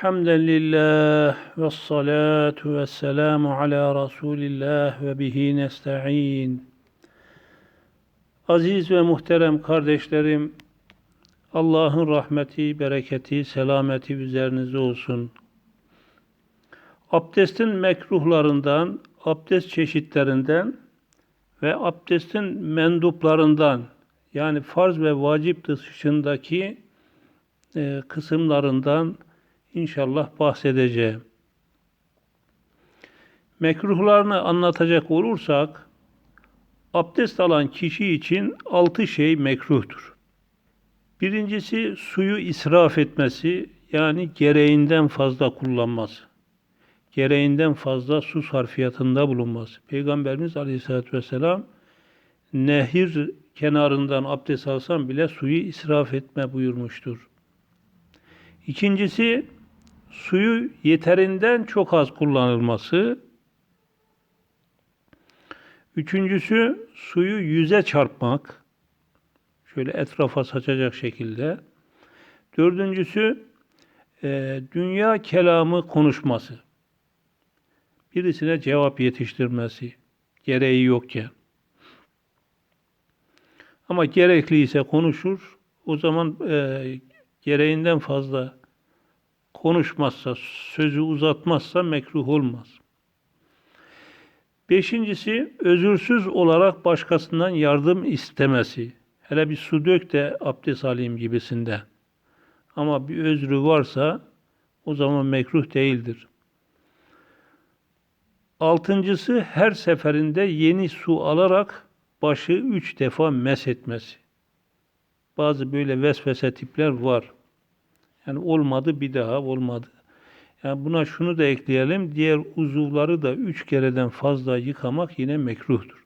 Hamden lillah ve salatu ve selamu ala Resulillah ve bihi nesta'in. Aziz ve muhterem kardeşlerim, Allah'ın rahmeti, bereketi, selameti üzerinize olsun. Abdestin mekruhlarından, abdest çeşitlerinden ve abdestin menduplarından yani farz ve vacip dışındaki e, kısımlarından inşallah bahsedeceğim. Mekruhlarını anlatacak olursak, abdest alan kişi için altı şey mekruhtur. Birincisi suyu israf etmesi, yani gereğinden fazla kullanması. Gereğinden fazla su sarfiyatında bulunması. Peygamberimiz Aleyhisselatü Vesselam, nehir kenarından abdest alsam bile suyu israf etme buyurmuştur. İkincisi, suyu yeterinden çok az kullanılması. Üçüncüsü, suyu yüze çarpmak. Şöyle etrafa saçacak şekilde. Dördüncüsü, e, dünya kelamı konuşması. Birisine cevap yetiştirmesi. Gereği yokken. Ama gerekliyse konuşur. O zaman e, gereğinden fazla konuşmazsa, sözü uzatmazsa mekruh olmaz. Beşincisi, özürsüz olarak başkasından yardım istemesi. Hele bir su dök de abdest alayım gibisinden. Ama bir özrü varsa o zaman mekruh değildir. Altıncısı, her seferinde yeni su alarak başı üç defa mes etmesi. Bazı böyle vesvese tipler var. Yani olmadı bir daha olmadı. Yani buna şunu da ekleyelim. Diğer uzuvları da üç kereden fazla yıkamak yine mekruhtur.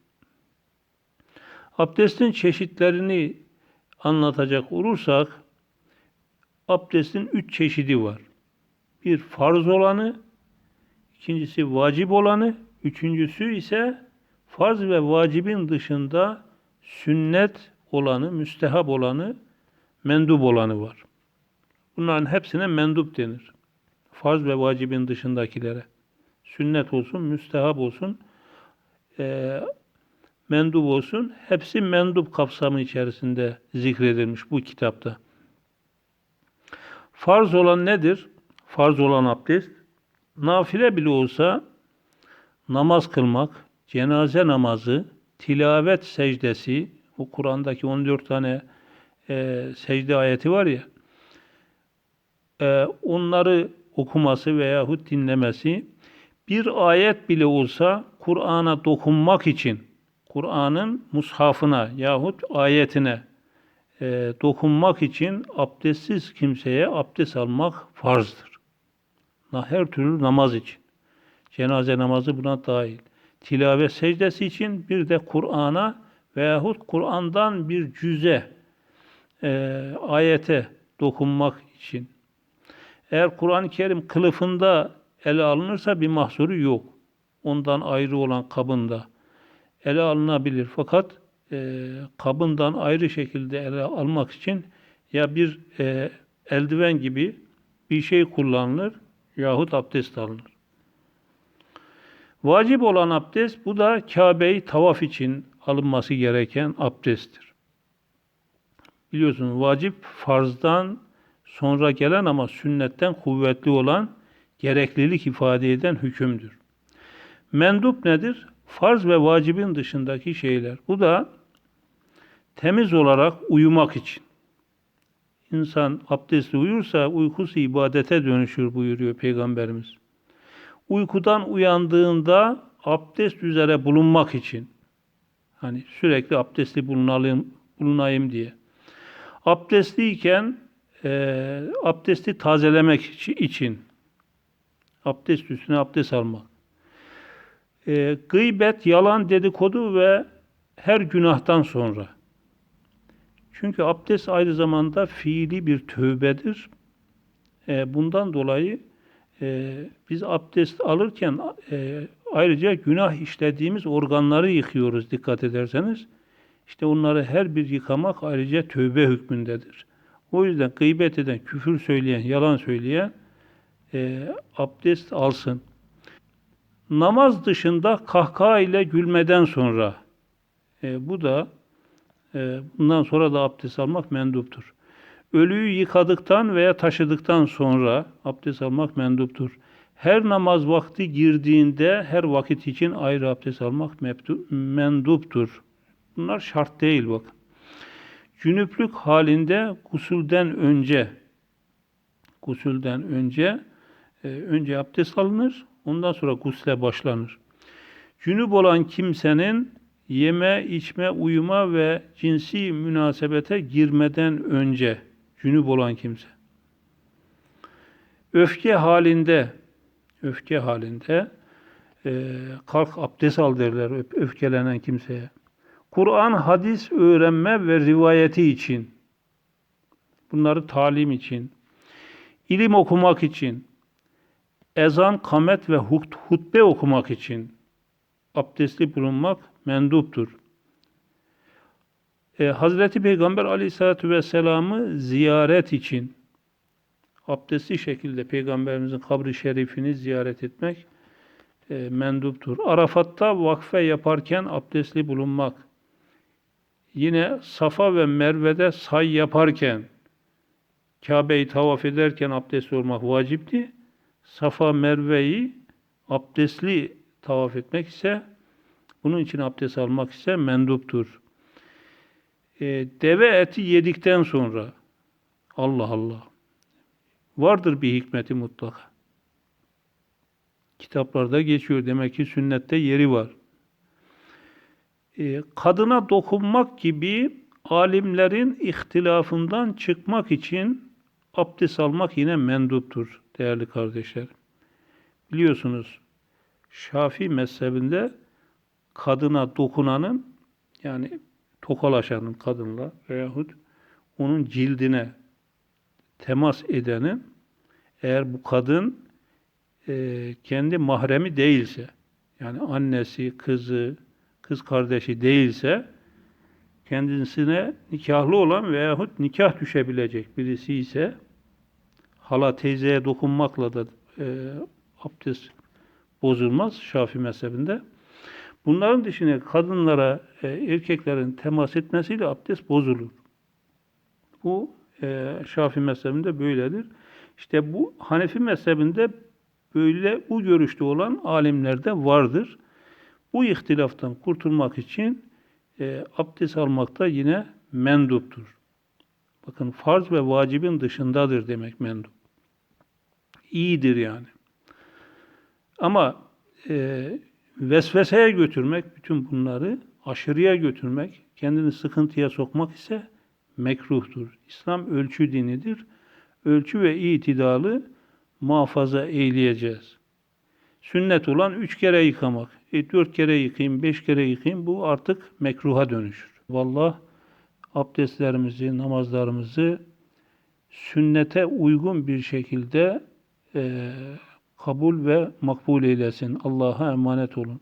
Abdestin çeşitlerini anlatacak olursak abdestin üç çeşidi var. Bir farz olanı, ikincisi vacip olanı, üçüncüsü ise farz ve vacibin dışında sünnet olanı, müstehap olanı, mendup olanı var. Bunların hepsine mendup denir. Farz ve vacibin dışındakilere. Sünnet olsun, müstehap olsun, e, mendup olsun. Hepsi mendup kapsamı içerisinde zikredilmiş bu kitapta. Farz olan nedir? Farz olan abdest. Nafile bile olsa namaz kılmak, cenaze namazı, tilavet secdesi, o Kur'an'daki 14 tane e, secde ayeti var ya, e, onları okuması veyahut dinlemesi, bir ayet bile olsa Kur'an'a dokunmak için, Kur'an'ın mushafına yahut ayetine e, dokunmak için abdestsiz kimseye abdest almak farzdır. Her türlü namaz için. Cenaze namazı buna dahil. Tilavet secdesi için bir de Kur'an'a veyahut Kur'an'dan bir cüze, e, ayete dokunmak için. Eğer Kur'an-ı Kerim kılıfında ele alınırsa bir mahsuru yok. Ondan ayrı olan kabında ele alınabilir. Fakat e, kabından ayrı şekilde ele almak için ya bir e, eldiven gibi bir şey kullanılır yahut abdest alınır. Vacip olan abdest bu da Kabe'yi tavaf için alınması gereken abdesttir. Biliyorsunuz vacip farzdan sonra gelen ama sünnetten kuvvetli olan gereklilik ifade eden hükümdür. Mendup nedir? Farz ve vacibin dışındaki şeyler. Bu da temiz olarak uyumak için. İnsan abdestli uyursa uykusu ibadete dönüşür buyuruyor Peygamberimiz. Uykudan uyandığında abdest üzere bulunmak için. Hani sürekli abdestli bulunayım, bulunayım diye. Abdestliyken e, abdesti tazelemek için abdest üstüne abdest almak. E, gıybet, yalan, dedikodu ve her günahtan sonra. Çünkü abdest aynı zamanda fiili bir tövbedir. E, bundan dolayı e, biz abdest alırken e, ayrıca günah işlediğimiz organları yıkıyoruz dikkat ederseniz. İşte onları her bir yıkamak ayrıca tövbe hükmündedir. O yüzden gıybet eden, küfür söyleyen, yalan söyleyen e, abdest alsın. Namaz dışında kahkaha ile gülmeden sonra e, bu da e, bundan sonra da abdest almak menduptur. Ölüyü yıkadıktan veya taşıdıktan sonra abdest almak menduptur. Her namaz vakti girdiğinde her vakit için ayrı abdest almak menduptur. Bunlar şart değil bakın. Cünüplük halinde gusülden önce gusülden önce e, önce abdest alınır, ondan sonra gusle başlanır. Cünüp olan kimsenin yeme, içme, uyuma ve cinsi münasebete girmeden önce cünüp olan kimse. Öfke halinde öfke halinde e, kalk abdest al derler öfkelenen kimseye. Kur'an, hadis öğrenme ve rivayeti için, bunları talim için, ilim okumak için, ezan, kamet ve hut- hutbe okumak için abdestli bulunmak menduptur. E, Hazreti Peygamber Aleyhisselatü Vesselam'ı ziyaret için abdestli şekilde Peygamberimizin kabri şerifini ziyaret etmek e, menduptur. Arafat'ta vakfe yaparken abdestli bulunmak, yine Safa ve Merve'de say yaparken, Kabe'yi tavaf ederken abdestli olmak vacipti. Safa Merve'yi abdestli tavaf etmek ise bunun için abdest almak ise menduptur. E, deve eti yedikten sonra Allah Allah vardır bir hikmeti mutlaka. Kitaplarda geçiyor. Demek ki sünnette yeri var. E, kadına dokunmak gibi alimlerin ihtilafından çıkmak için abdest almak yine menduptur değerli kardeşler. Biliyorsunuz Şafii mezhebinde kadına dokunanın yani tokalaşanın kadınla veyahut onun cildine temas edenin eğer bu kadın e, kendi mahremi değilse yani annesi, kızı, kız kardeşi değilse kendisine nikahlı olan veyahut nikah düşebilecek birisi ise hala teyzeye dokunmakla da e, abdest bozulmaz Şafii mezhebinde. Bunların dışında kadınlara, e, erkeklerin temas etmesiyle abdest bozulur. Bu e, Şafii mezhebinde böyledir. İşte bu Hanefi mezhebinde böyle bu görüşte olan alimler de vardır. Bu ihtilaftan kurtulmak için e, abdest almak da yine menduptur. Bakın farz ve vacibin dışındadır demek mendup. İyidir yani. Ama e, vesveseye götürmek, bütün bunları aşırıya götürmek, kendini sıkıntıya sokmak ise mekruhtur. İslam ölçü dinidir. Ölçü ve itidalı muhafaza eyleyeceğiz. Sünnet olan üç kere yıkamak. E, dört kere yıkayayım, beş kere yıkayayım bu artık mekruha dönüşür. Vallahi abdestlerimizi, namazlarımızı sünnete uygun bir şekilde e, kabul ve makbul eylesin. Allah'a emanet olun.